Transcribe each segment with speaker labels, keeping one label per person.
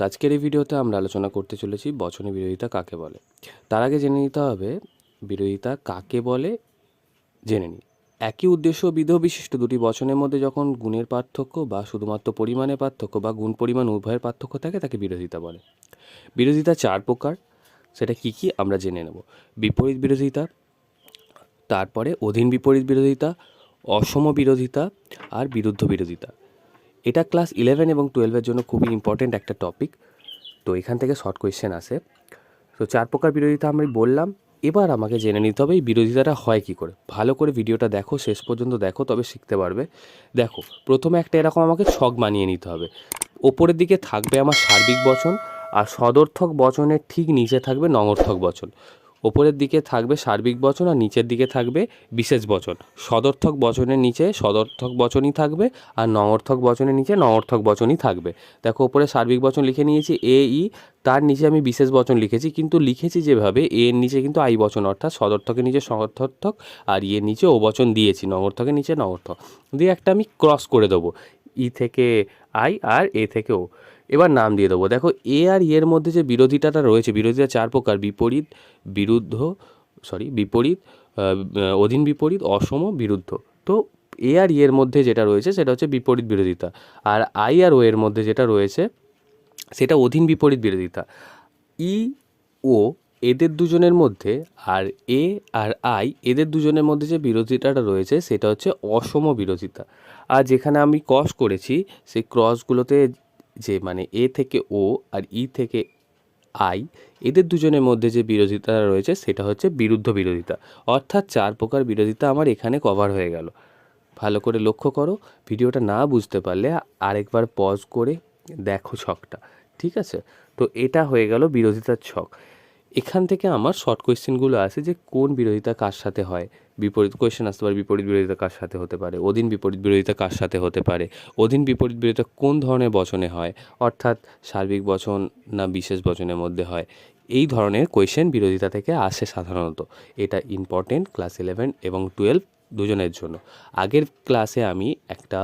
Speaker 1: আজকের এই ভিডিওতে আমরা আলোচনা করতে চলেছি বচনে বিরোধিতা কাকে বলে? তার আগে জেনে নিতে হবে, বিরোধিতা কাকে বলে? জেনে নিই। একই উদ্দেশ্য বিধ বিশিষ্ট দুটি বচনের মধ্যে যখন গুণের পার্থক্য বা শুধুমাত্র পরিমাণের পার্থক্য বা গুণ, পরিমাণ, উভয়ের পার্থক্য থাকে, তাকে বিরোধিতা বলে। বিরোধিতা চার প্রকার, সেটা কি কি আমরা জেনে নেব। বিপরীত বিরোধিতা, তারপরে অধীন বিপরীত বিরোধিতা, অসম বিরোধিতা আর বিরুদ্ধ বিরোধিতা। এটা ক্লাস ইলেভেন এবং টুয়েলভের জন্য খুবই ইম্পর্ট্যান্ট একটা টপিক তো এখান থেকে শর্ট কোয়েশ্চেন আসে। তো চার প্রকার বিরোধিতা আমি বললাম। এবার আমাকে জেনে নিতে হবে এই বিরোধিতাটা হয় কি করে। ভালো করে ভিডিওটা দেখো, শেষ পর্যন্ত দেখো, তবে শিখতে পারবে। দেখো, প্রথমে একটা এরকম আমাকে ছক বানিয়ে নিতে হবে। ওপরের দিকে থাকবে আমার সার্বিক বচন, আর সদর্থক বচনের ঠিক নিচে থাকবে নঙর্থক বচন। ওপরের দিকে থাকবে সার্বিক বচন আর নিচের দিকে থাকবে বিশেষ বচন। সদর্থক বচনের নিচে সদর্থক বচনই থাকবে আর নঙর্থক বচনের নিচে নঙর্থক বচনই থাকবে। দেখো, ওপরে সার্বিক বচন লিখে নিয়েছি, এ, ই, তার নিচে আমি বিশেষ বচন লিখেছি, কিন্তু লিখেছি যেভাবে, এ এর নিচে কিন্তু আই বচন, অর্থাৎ সদর্থকের নিচে সদর্থক আর ইয়ের নিচে ও বচন দিয়েছি নঙর্থকের নিচে নঙর্থক দিয়ে একটা আমি ক্রস করে দেবো। ই থেকে আই আর এ থেকে ও এবার নাম দিয়ে দেবো। দেখো, এ আর এর মধ্যে যে বিরোধিতাটা রয়েছে, বিরোধিতা চার প্রকার, বিপরীত, বিরুদ্ধ সরি বিপরীত অধীন বিপরীত, অসম, বিরুদ্ধ। তো এ আর এর মধ্যে যেটা রয়েছে, সেটা হচ্ছে বিপরীত বিরোধিতা। আর আই আর ও এর মধ্যে যেটা রয়েছে, সেটা অধীন বিপরীত বিরোধিতা। ই, ও এদের দুজনের মধ্যে আর এ আর আই, এদের দুজনের মধ্যে যে বিরোধিতাটা রয়েছে সেটা হচ্ছে অসম বিরোধিতা। আর যেখানে আমি ক্রস করেছি, সেই ক্রসগুলোতে যে মানে এ থেকে ও আর ই থেকে আই, এদের দুজনের মধ্যে যে বিরোধিতা রয়েছে সেটা হচ্ছে বিরুদ্ধ বিরোধিতা। অর্থাৎ চার প্রকার বিরোধিতা আমার এখানে কভার হয়ে গেল। ভালো করে লক্ষ্য করো, ভিডিওটা না বুঝতে পারলে আরেকবার পজ করে দেখো ছকটা, ঠিক আছে? তো এটা হয়ে গেল বিরোধিতার ছক। এখান থেকে আমার শর্ট কোয়েশ্চেনগুলো আসে যে কোন বিরোধিতা কার সাথে হয়? বিপরীত কোয়েশ্চেন আসতে পারে, বিপরীত বিরোধিতা কার সাথে হতে পারে? অধীন বিপরীত বিরোধিতা কার সাথে হতে পারে? অধীন বিপরীত বিরোধিতা কোন ধরনের বচনে হয়? অর্থাৎ সার্বিক বচন না বিশেষ বচনের মধ্যে হয়? এই ধরনের কোয়েশ্চেন বিরোধিতা থেকে আসে সাধারণত। এটা ইম্পর্টেন্ট ক্লাস ইলেভেন এবং টুয়েলভ দুজনের জন্য। আগের ক্লাসে আমি একটা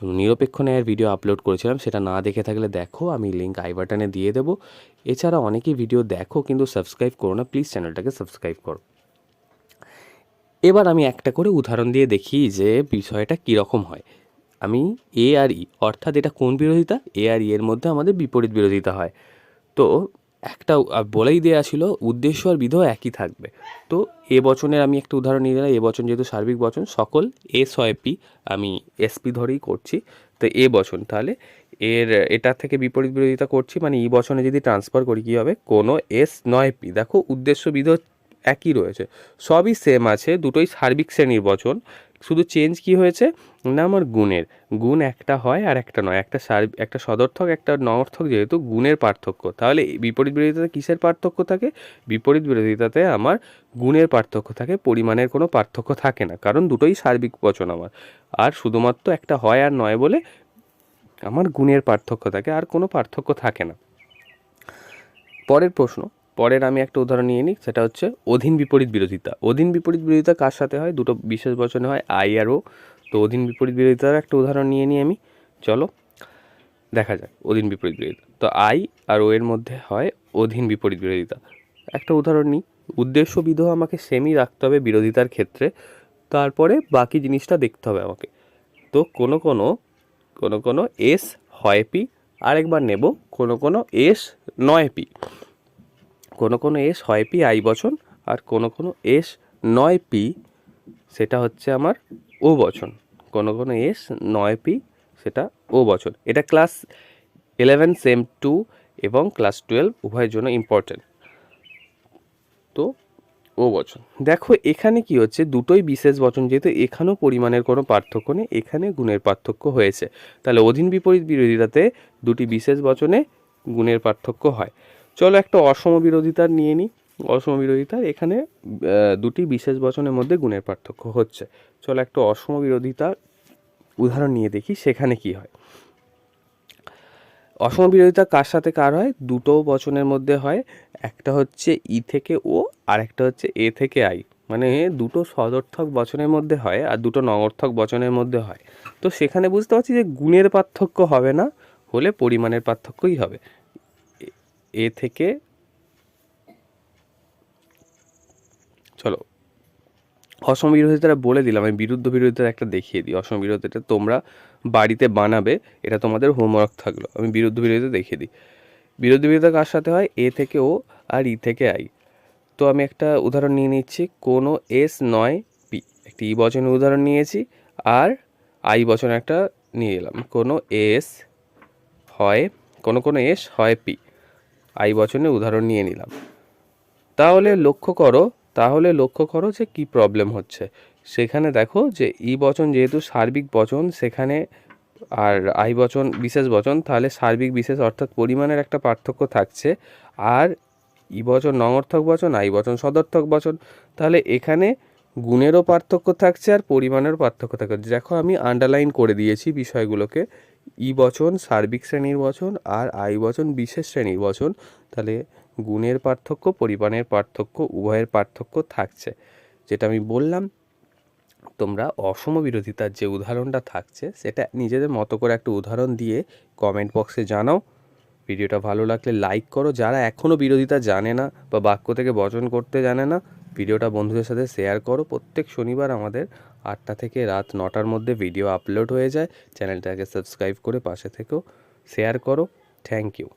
Speaker 1: নিরপেক্ষ ন্যায়ের ভিডিও আপলোড করেছিলাম, সেটা না দেখে থাকলে দেখো, আমি লিঙ্ক আই বাটনে দিয়ে দেবো। এছাড়া অনেকেই ভিডিও দেখো, কিন্তু সাবস্ক্রাইব করো না প্লিজ চ্যানেলটাকে সাবস্ক্রাইব করো। এবার আমি একটা করে উদাহরণ দিয়ে দেখি যে বিষয়টা কীরকম হয়। আমি এ আর ই অর্থাৎ এটা কোন বিরোধিতা? এ আর ই এর মধ্যে আমাদের বিপরীত বিরোধিতা হয়। তো একটা বলেই দেওয়া ছিল, উদ্দেশ্য আর বিধ একই থাকবে। তো এ বচনের আমি একটা উদাহরণ নিয়ে দিলাম এ বচন যেহেতু সার্বিক বচন, সকল এস পি আমি এসপি ধরেই করছি। তো এ বচন, তাহলে এর, এটা থেকে বিপরীত বিরোধিতা করছি মানে ই বচনে যদি ট্রান্সফার করি, কী হবে? কোনো এস নয় পি, দেখো উদ্দেশ্য বিধ একই রয়েছে। সবই সেম আছে, দুটোই সার্বিক শ্রেণির বচন। শুধু চেঞ্জ কি হয়েছে? না, আমার গুণের। গুণ একটা হয় আর একটা নয়। একটা সার, একটা সদর্থক, একটা নঅর্থক যেহেতু গুণের পার্থক্য। তাহলে বিপরীত বিরোধিতাতে কিসের পার্থক্য থাকে? বিপরীত বিরোধিতাতে আমার গুণের পার্থক্য থাকে, পরিমাণের কোনো পার্থক্য থাকে না। কারণ দুটোই সার্বিক বচন আমার। আর শুধুমাত্র একটা হয় আর নয় বলে আমার গুণের পার্থক্য থাকে, আর কোনো পার্থক্য থাকে না। পরের প্রশ্ন পরের আমি একটা উদাহরণ নিয়ে নিই, সেটা হচ্ছে অধীন বিপরীত বিরোধিতা। অধীন বিপরীত বিরোধিতা কার সাথে হয়? দুটো বিশেষ বচনে হয়, আই আর ও। তো অধীন বিপরীত বিরোধিতার একটা উদাহরণ নিয়ে নিই আমি। চলো দেখা যাক, অধীন বিপরীত বিরোধিতা। তো আই আর ও এর মধ্যে হয় অধীন বিপরীত বিরোধিতা। একটা উদাহরণ নিই উদ্দেশ্য বিধ আমাকে সেমই রাখতে হবে বিরোধিতার ক্ষেত্রে, তারপরে বাকি জিনিসটা দেখতে হবে আমাকে। তো কোনো কোনো কোনো কোনো এস হয় পি, আরেকবার নেব, কোনো কোনো এস নয় পি। কোনো কোনো এস হয় পি আই বচন আর কোনো কোনো এস নয় পি, সেটা হচ্ছে আমার ও বচন। কোনো কোনো এস নয় পি, সেটা ও বচন। এটা ক্লাস ইলেভেন সেম টু এবং ক্লাস টুয়েলভ উভয়ের জন্য ইম্পর্টেন্ট তো ও বচন। দেখো, এখানে কি হচ্ছে? দুটোই বিশেষ বচন, যেহেতু এখানেও পরিমাণের কোনো পার্থক্য নেই, এখানে গুণের পার্থক্য হয়েছে। তাহলে অধীন বিপরীত বিরোধিতাতে দুটি বিশেষ বচনে গুণের পার্থক্য হয়। চলো একটা অসম বিরোধিতার নিয়ে নিই অসম বিরোধিতার এখানে দুটি বিশেষ বচনের মধ্যে গুণের পার্থক্য হচ্ছে। চলো একটা অসম বিরোধিতার উদাহরণ নিয়ে দেখি, সেখানে কি হয়। অসম বিরোধিতা কার সাথে কার হয়? দুটো বচনের মধ্যে হয়। একটা হচ্ছে ই থেকে ও, আর একটা হচ্ছে এ থেকে আই। মানে দুটো সদর্থক বচনের মধ্যে হয়, আর দুটো নগর্থক বচনের মধ্যে হয়। তো সেখানে বুঝতে পারছি যে গুণের পার্থক্য হবে না, হলে পরিমাণের পার্থক্যই হবে। এ থেকে চলো। অসম বিরোধিতাটা বলে দিলাম, আমি বিরুদ্ধ বিরোধিতা একটা দেখিয়ে দিই। অসম বিরোধিতা তোমরা বাড়িতে বানাবে, এটা তোমাদের হোমওয়ার্ক থাকল। আমি বিরুদ্ধ বিরোধিতা দেখিয়ে দিই। বিরুদ্ধ বিরোধিতা কার সাথে হয়? এ থেকে ও আর ই থেকে আই। তো আমি একটা উদাহরণ নিয়ে নিচ্ছি, কোনো এস নয় পি। একটি ই বচনের উদাহরণ নিয়েছি, আর আই বচন একটা নিয়ে এলাম। কোনো এস হয়, কোনো কোনো এস হয় পি। আই বচনের উদাহরণ নিয়ে নিলাম। তাহলে লক্ষ্য করো, তাহলে লক্ষ্য করো যে কি প্রবলেম হচ্ছে। সেখানে দেখো যে ই বচন যেহেতু সার্বিক বচন, সেখানে আর আই বচন বিশেষ বচন, তাহলে সার্বিক বিশেষ অর্থাৎ পরিমাণের একটা পার্থক্য থাকছে। আর ই বচন নঙর্থক বচন, আই বচন সদর্থক বচন, তাহলে এখানে গুণেরও পার্থক্য থাকছে আর পরিমাণেরও পার্থক্য থাকছে। দেখো আমি আন্ডারলাইন করে দিয়েছি বিষয়গুলোকে। ই বচন, সার্বিক শ্রেণির বচন আর আই বচন, বিশেষ শ্রেণির বচন। তাহলে গুণের পার্থক্য, পরিমাণের পার্থক্য, উভয়ের পার্থক্য থাকছে। যেটা আমি বললাম, তোমরা অসম বিরোধিতার যে উদাহরণটা থাকছে, সেটা নিজেদের মতো করে একটা উদাহরণ দিয়ে কমেন্ট বক্সে জানাও। ভিডিওটা ভালো লাগলে লাইক করো। যারা এখনও বিরোধিতা জানে না বা বাক্য থেকে বচন করতে জানে না, ভিডিওটা বন্ধুদের সাথে শেয়ার করো। প্রত্যেক শনিবার আমাদের আটটা থেকে রাত নটার মধ্যে ভিডিও আপলোড হয়ে যায়। চ্যানেলটাকে সাবস্ক্রাইব করে পাশে থেকেও শেয়ার করো। Thank you